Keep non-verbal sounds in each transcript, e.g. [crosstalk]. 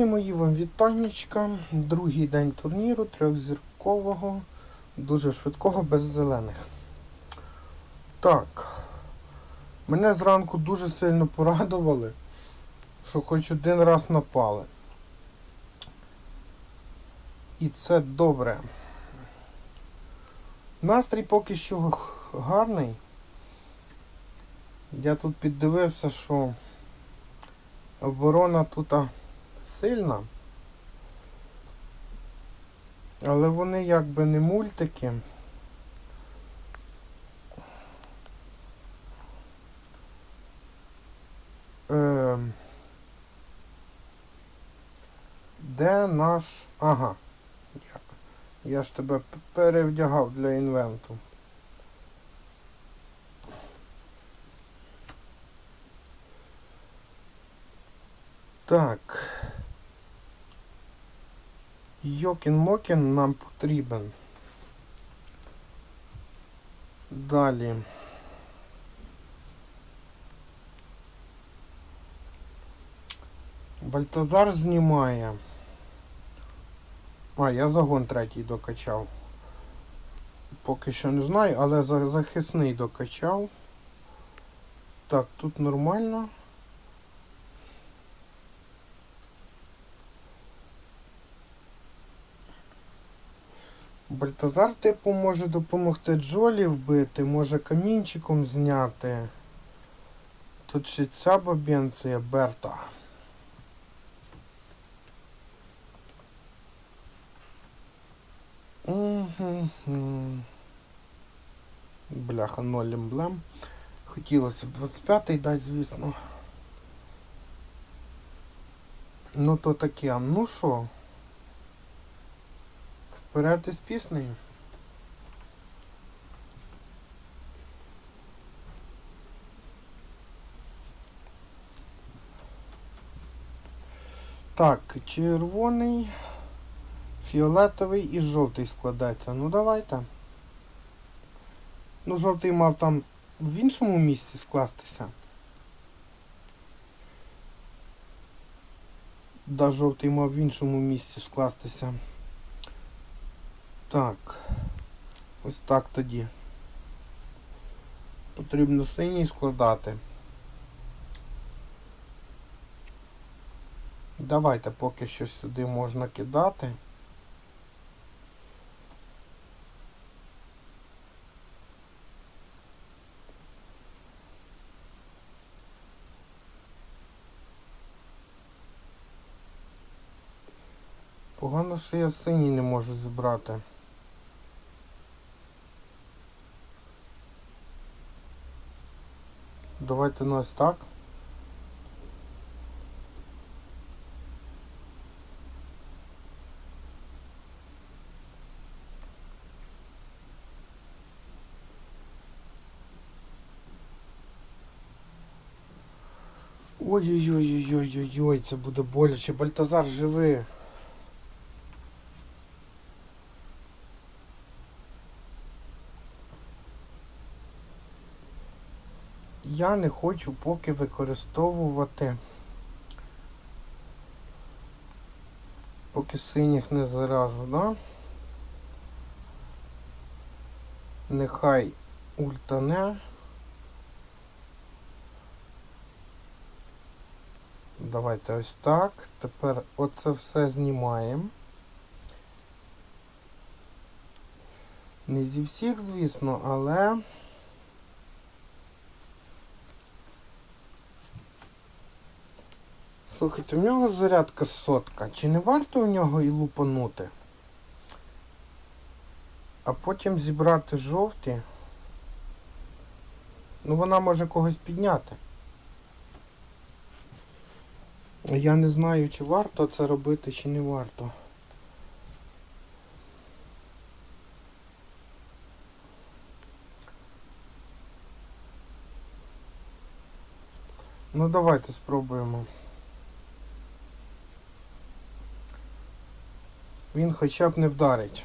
Друзі мої, вам вітаннячка. Другий день турніру трьохзіркового, дуже швидкого, без зелених. Так. Мене зранку дуже сильно порадували, що хоч один раз напали. І це добре. Настрій поки що гарний. Я тут піддивився, що оборона тут сильна. Але вони якби не мультики. Ем, де наш... Ага. Я ж тебе перевдягав для інвенту. Так. Йокін Мокін нам потрібен. Далі. Бальтазар знімає. А, я загон третій докачав. Поки що не знаю, але захисний докачав. Так, тут нормально. Бальтазар, типу, може допомогти Джолі вбити, може камінчиком зняти. Тут ще ця бабенція Берта. Мгм. Бляха, ноль емблем. Хотілося б 25-й дати, звісно. Ну то таке, ну що? Вперед із піснею. Так, червоний, фіолетовий і жовтий складається. Ну давайте. Ну, жовтий мав там в іншому місці скластися. Да, жовтий мав в іншому місці скластися. Так. Ось так тоді. Потрібно синій складати. Давайте поки що сюди можна кидати. Погано, що я синій не можу зібрати. Давайте ну ось так. Ой-ой-ой-ой-ой-ой, це буде боляче. Бальтазар живи. Я не хочу поки використовувати. Поки синіх не заражу, да? Нехай ультане. Давайте ось так. Тепер оце все знімаємо. Не зі всіх, звісно, але. Слухайте, в нього зарядка сотка. Чи не варто в нього і лупанути? А потім зібрати жовті. Ну вона може когось підняти. Я не знаю, чи варто це робити, чи не варто. Ну давайте спробуємо. Він хоча б не вдарить.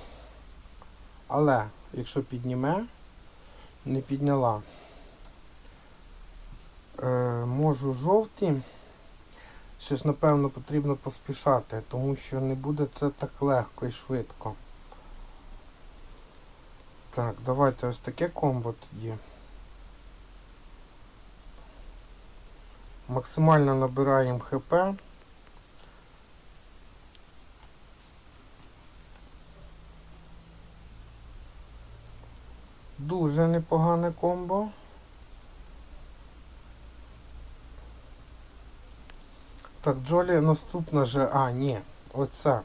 Але, якщо підніме, не підняла. Е, можу жовті. ще ж напевно потрібно поспішати, тому що не буде це так легко і швидко. Так, давайте ось таке комбо тоді. Максимально набираємо ХП. Дуже непогане комбо. Так, Джолі наступна же. А, ні, оце.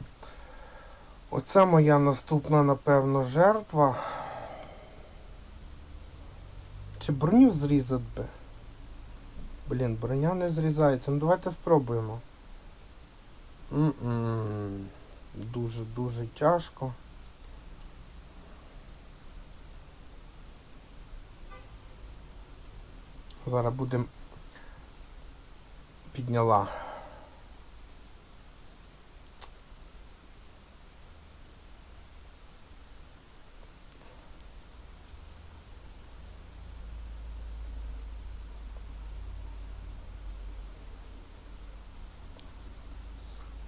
Оце моя наступна, напевно, жертва. Чи броню зрізати би? Блін, броня не зрізається. Ну давайте спробуємо. Дуже-дуже тяжко. Зараз будемо підняла.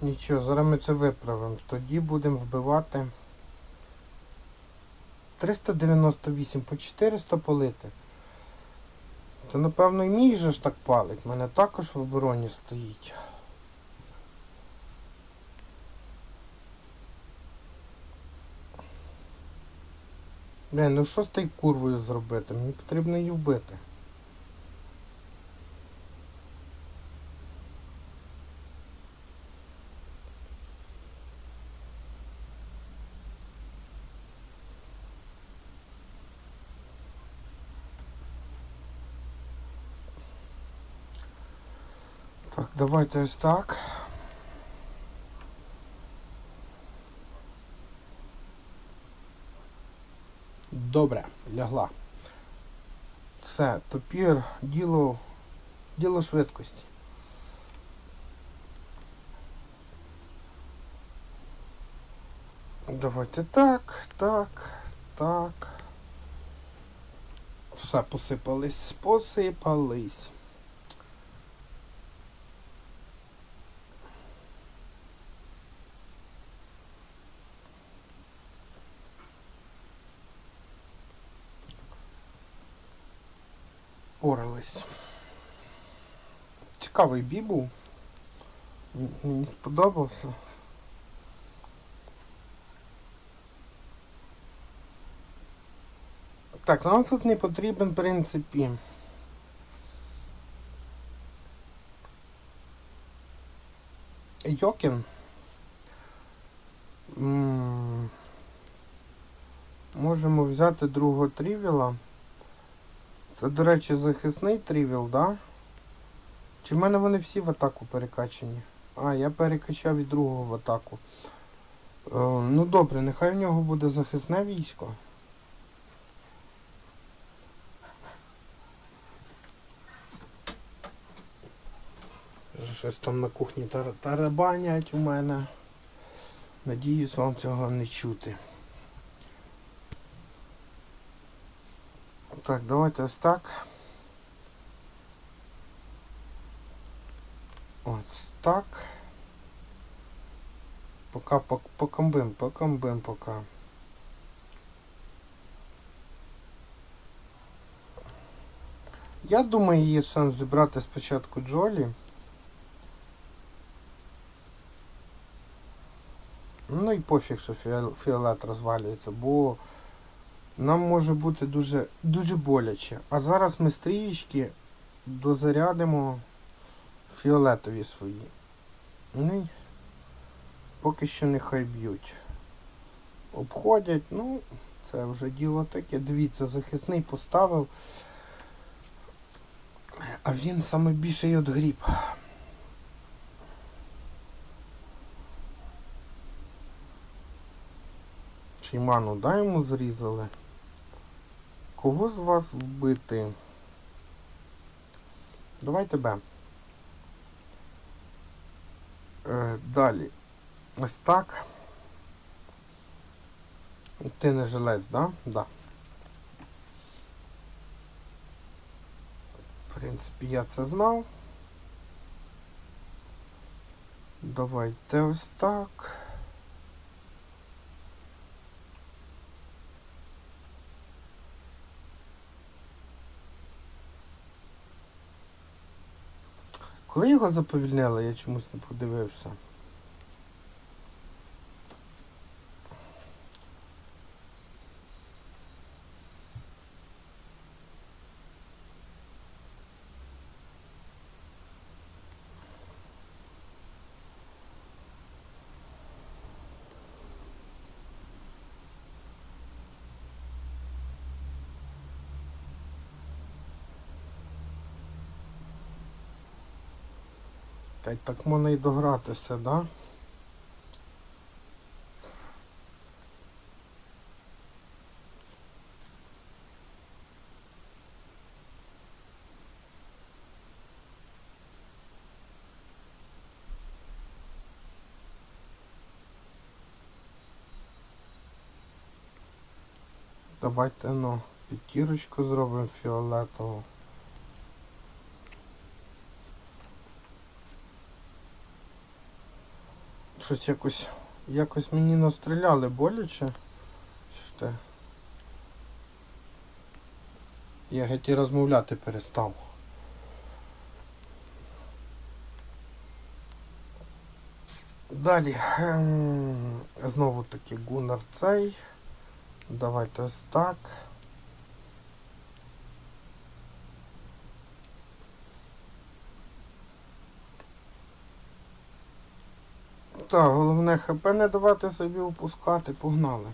Нічого, зараз ми це виправимо. Тоді будемо вбивати 398 по 400 полити. Це напевно і мій же ж так палить. Мене також в обороні стоїть. Блін, ну що з тією курвою зробити? Мені потрібно її вбити. Так, давайте ось так. Добре, лягла. Все, тепер діло, діло швидкості. Давайте так, так, так. Все, посипались, посипались. Порались. Цікавий бій був. Мені сподобався. Так, нам тут не потрібен, в принципі. Йокін. Можемо взяти другого трівіла. Це, до речі, захисний трівіл, да? Чи в мене вони всі в атаку перекачені? А, я перекачав і другого в атаку. Е, ну добре, нехай в нього буде захисне військо. Щось там на кухні тар- тарабанять у мене. Надіюсь, вам цього не чути. Так, давайте ось так. Ось так. Пока по- покомбим, покомбим пока. Я думаю, є сенс зібрати спочатку Джолі. Ну і пофіг, що фіол- фіолет розвалюється, бо нам може бути дуже, дуже боляче. А зараз ми стрієчки дозарядимо фіолетові свої. Ну, поки що нехай б'ють. Обходять, ну, це вже діло таке. Дивіться, захисний поставив. А він саме більший от гріб. Чайману дай йому зрізали. Кого з вас вбити? Давай тебе. Е, далі. Ось так. Ти не жилець, да? Да. В принципі, я це знав. Давайте ось так. Коли його заповільнили, я чомусь не подивився. Та так можна і догратися, да? Давайте ну, п'ятірочку зробимо фіолетову. Щось якось. Якось мені настріляли боляче. Що те? Я геть і розмовляти перестав. Далі. ем, Знову таки гунар цей. Давайте ось так. Так, головне ХП не давати собі опускати, погнали.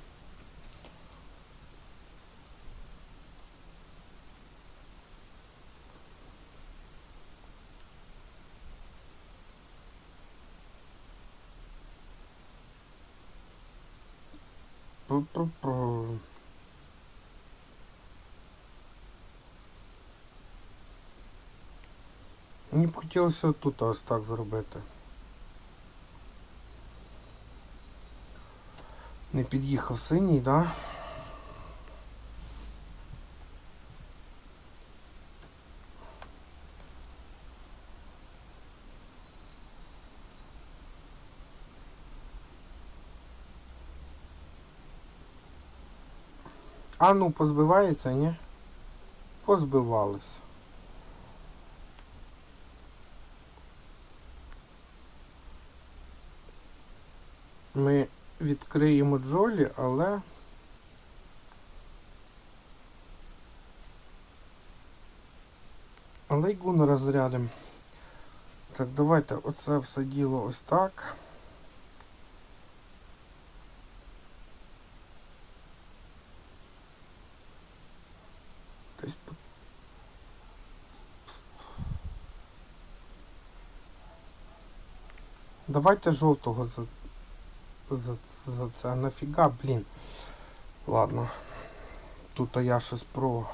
Мені б хотілося тут ось так зробити. Не під'їхав синій, да? А ну позбивається, ні? Позбивалися. Ми відкриємо Джолі, але але й розрядимо. Так, давайте оце все діло ось так. Десь Давайте жовтого за за, це нафіга, блін. Ладно. Тут я щось про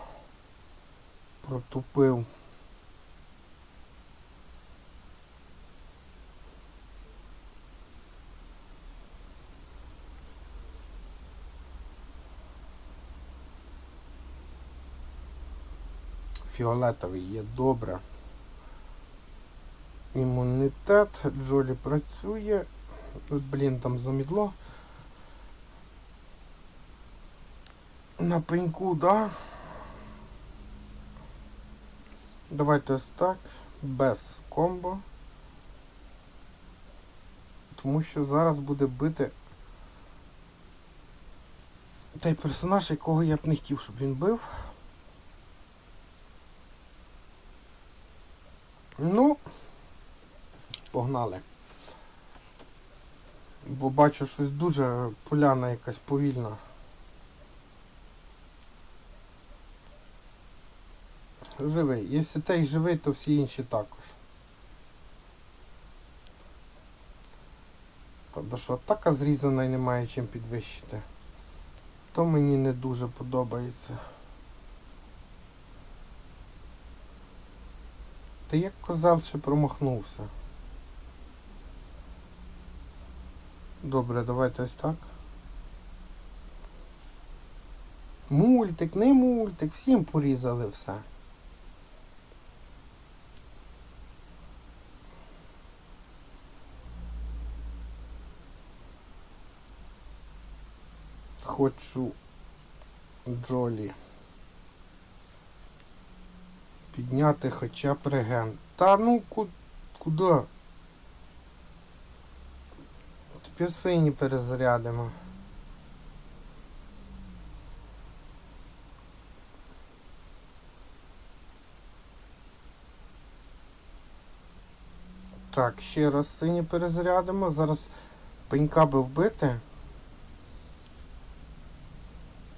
протупив. Фіолетовий є добре. Імунітет. Джолі працює. Блін, там замідло. На пеньку, да? Давайте так. Без комбо. Тому що зараз буде бити той персонаж, якого я б не хотів, щоб він бив. Ну, погнали. Бо бачу щось дуже поляна якась повільна. Живий. Якщо той живий, то всі інші також. Правда, що атака зрізана і немає чим підвищити. То мені не дуже подобається. Та як козел ще промахнувся. Добре, давайте ось так. Мультик, не мультик, всім порізали все. Хочу Джолі. Підняти хоча б реген. Та ну куди? Тепер сині перезарядимо. Так, ще раз сині перезарядимо. Зараз пенька би вбити.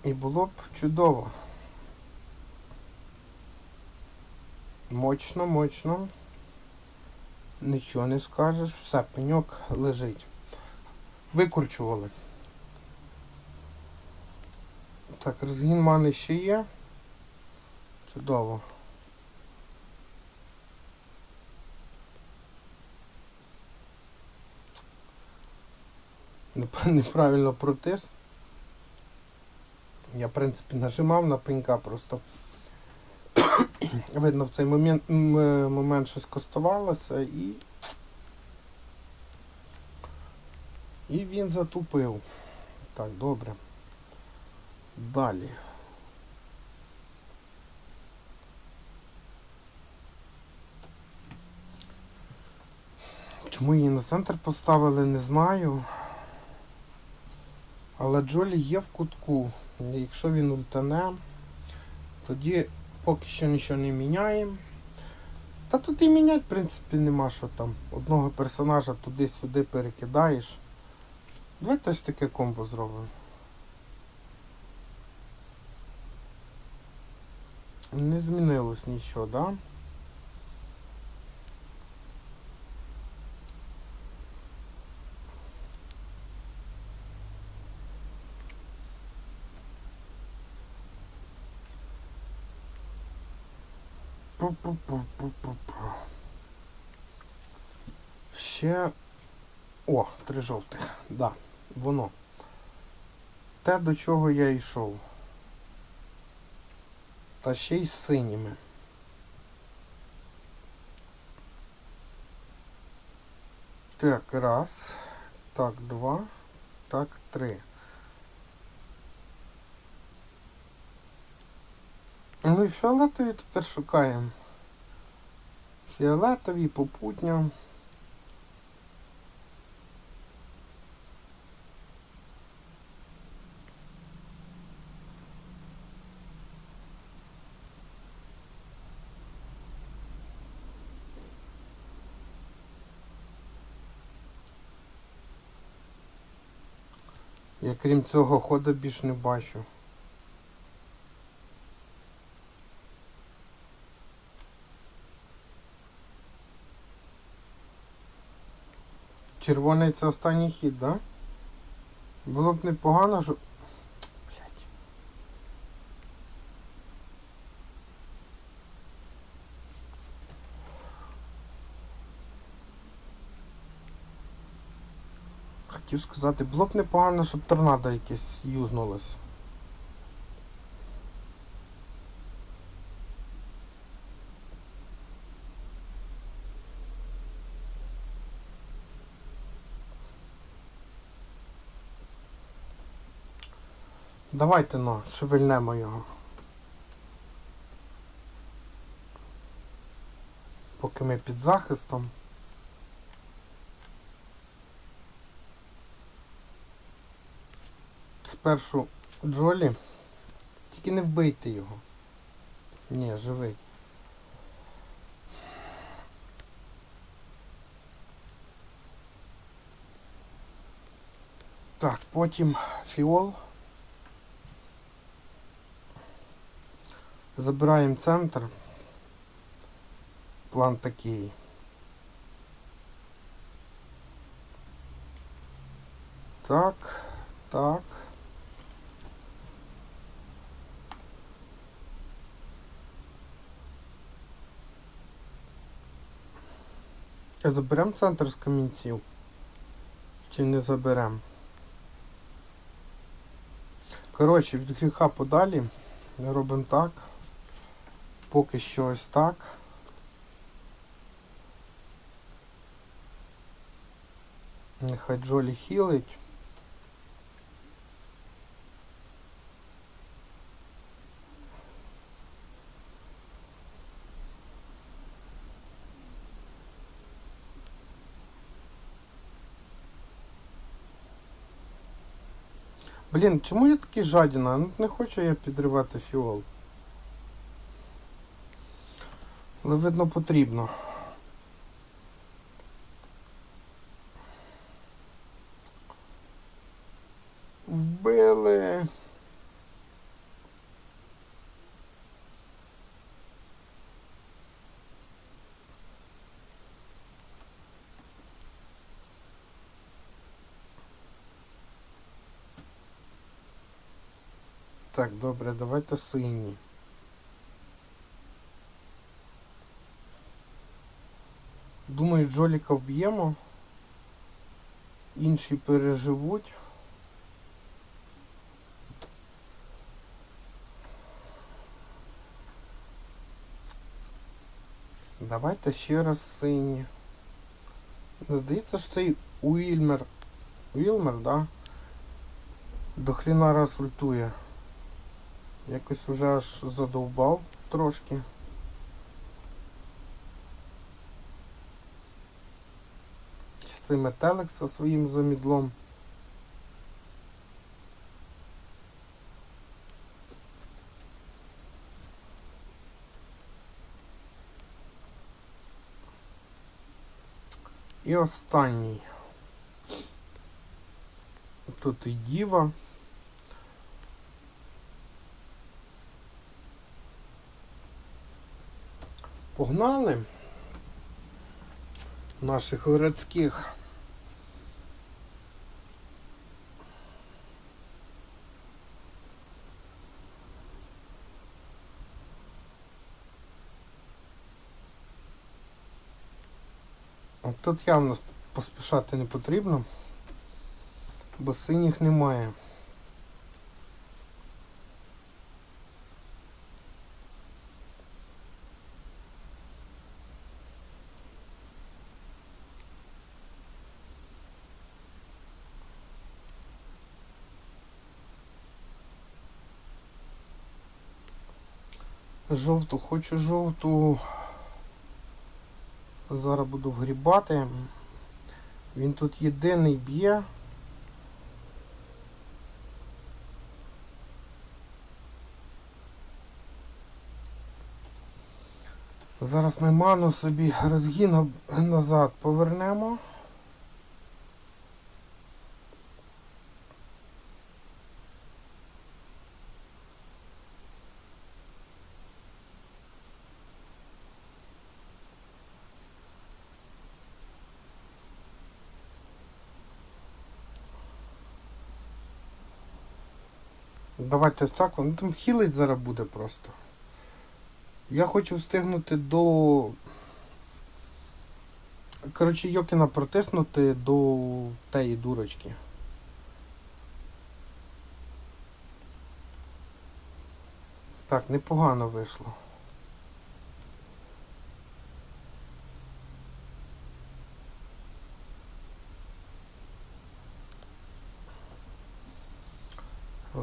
І було б чудово. Мощно, мощно. Нічого не скажеш. Все, пеньок лежить. Викручували. Так, розгін мани ще є. Чудово. Неправильно протис. Я, в принципі, нажимав на пенька просто. [coughs] Видно, в цей момент, е, момент щось костувалося і. І він затупив. Так, добре. Далі. Чому її на центр поставили, не знаю. Але Джолі є в кутку. Якщо він ультане, тоді поки що нічого не міняємо. Та тут і міняти, в принципі, нема що там. Одного персонажа туди-сюди перекидаєш. Давайте ось таке комбо зробимо. Не змінилось нічого, да? Ще. О, три жовтих. Да, воно. Те, до чого я йшов. Та ще й з синіми. Так, раз. Так, два. Так, три. Ну і фіолетові тепер шукаємо. Фіолетові, попутня. Я крім цього хода більш не бачу. Червоний це останній хід, да? Було б непогано, що. Хотів сказати, було б непогано, щоб торнадо якесь юзнулось. Давайте ну, шевельнемо його. Поки ми під захистом. Спершу Джолі. Тільки не вбийте його. Ні, живий. Так, потім фіол. Забираємо центр. План такий. Так, так. А Заберемо центр з камінців? Чи не заберемо? Коротше, від гріха подалі. Робимо так. Поки що ось так. Нехай Джолі хілить. Блін, чому я такий жадіна? Ну не хочу я підривати фіол. Але видно потрібно. Вбили. Так, добре, давайте сині. Думаю, Джоліка вб'ємо. Інші переживуть. Давайте ще раз сині. Ну, Здається, що цей Уільмер. Уілмер, да? До хріна раз ультує. Якось уже аж задовбав трошки. Чи цей метелик зі своїм замідлом. І останній. Тут і діва. Погнали наших городських. Тут явно поспішати не потрібно, бо синіх немає. Жовту, хочу жовту. Зараз буду вгрібати. Він тут єдиний б'є. Зараз ми ману собі розгін назад повернемо. Давайте так. Ну там хілить зараз буде просто. Я хочу встигнути до. Коротше, Йокіна протиснути до тієї дурочки. Так, непогано вийшло.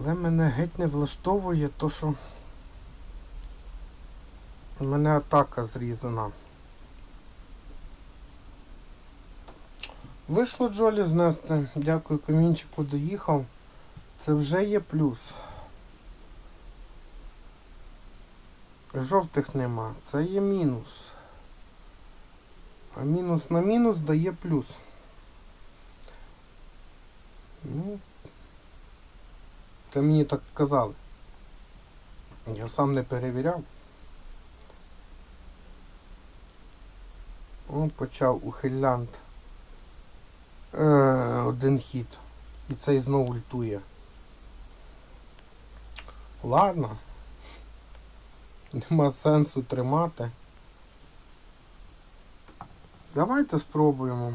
Але мене геть не влаштовує то, що у мене атака зрізана. Вийшло Джолі знести. Дякую, камінчику доїхав. Це вже є плюс. Жовтих нема. Це є мінус. А мінус на мінус дає плюс. Ну, це мені так казали. Я сам не перевіряв. О, почав ухилянт. Е, один хід. І цей знову ультує. Ладно. Нема сенсу тримати. Давайте спробуємо.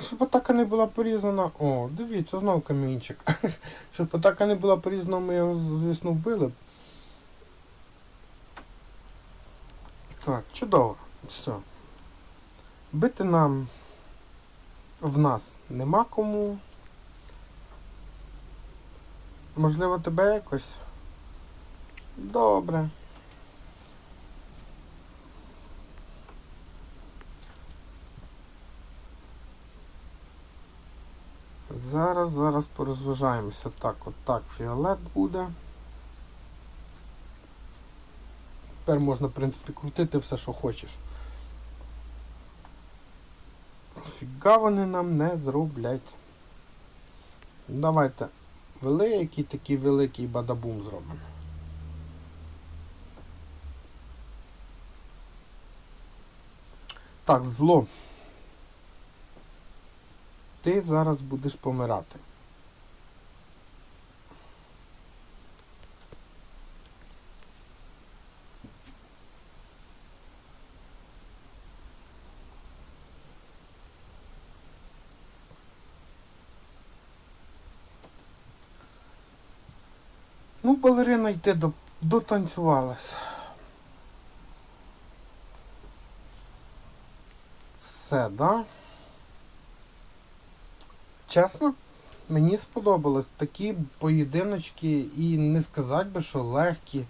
Ну, щоб атака не була порізана. О, дивіться, знов камінчик. [laughs] щоб атака не була порізана, ми його, звісно, вбили б. Так, чудово. Все. Бити нам в нас нема кому. Можливо, тебе якось? Добре. Зараз, зараз порозважаємося. Так, от так, фіолет буде. Тепер можна, в принципі, крутити все, що хочеш. Фіга вони нам не зроблять. Давайте великий такий великий бадабум зробимо. Так, зло. Ти зараз будеш помирати. Ну, балерина йде до, дотанцювалась. Все, да? Чесно, мені сподобалось такі поєдиночки і не сказати би, що легкі,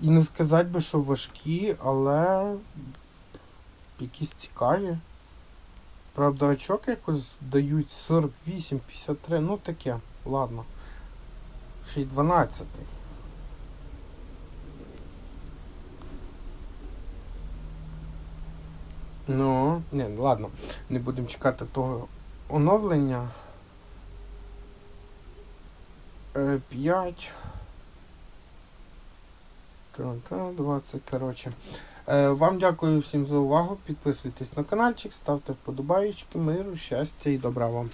і не сказати би, що важкі, але якісь цікаві. Правда, очок якось дають 48-53, ну таке, ладно. Ще й 12. Ну, не, ладно, не будемо чекати того оновлення. 5. 20, коротше. Вам дякую всім за увагу. Підписуйтесь на каналчик, ставте вподобайки, миру, щастя і добра вам.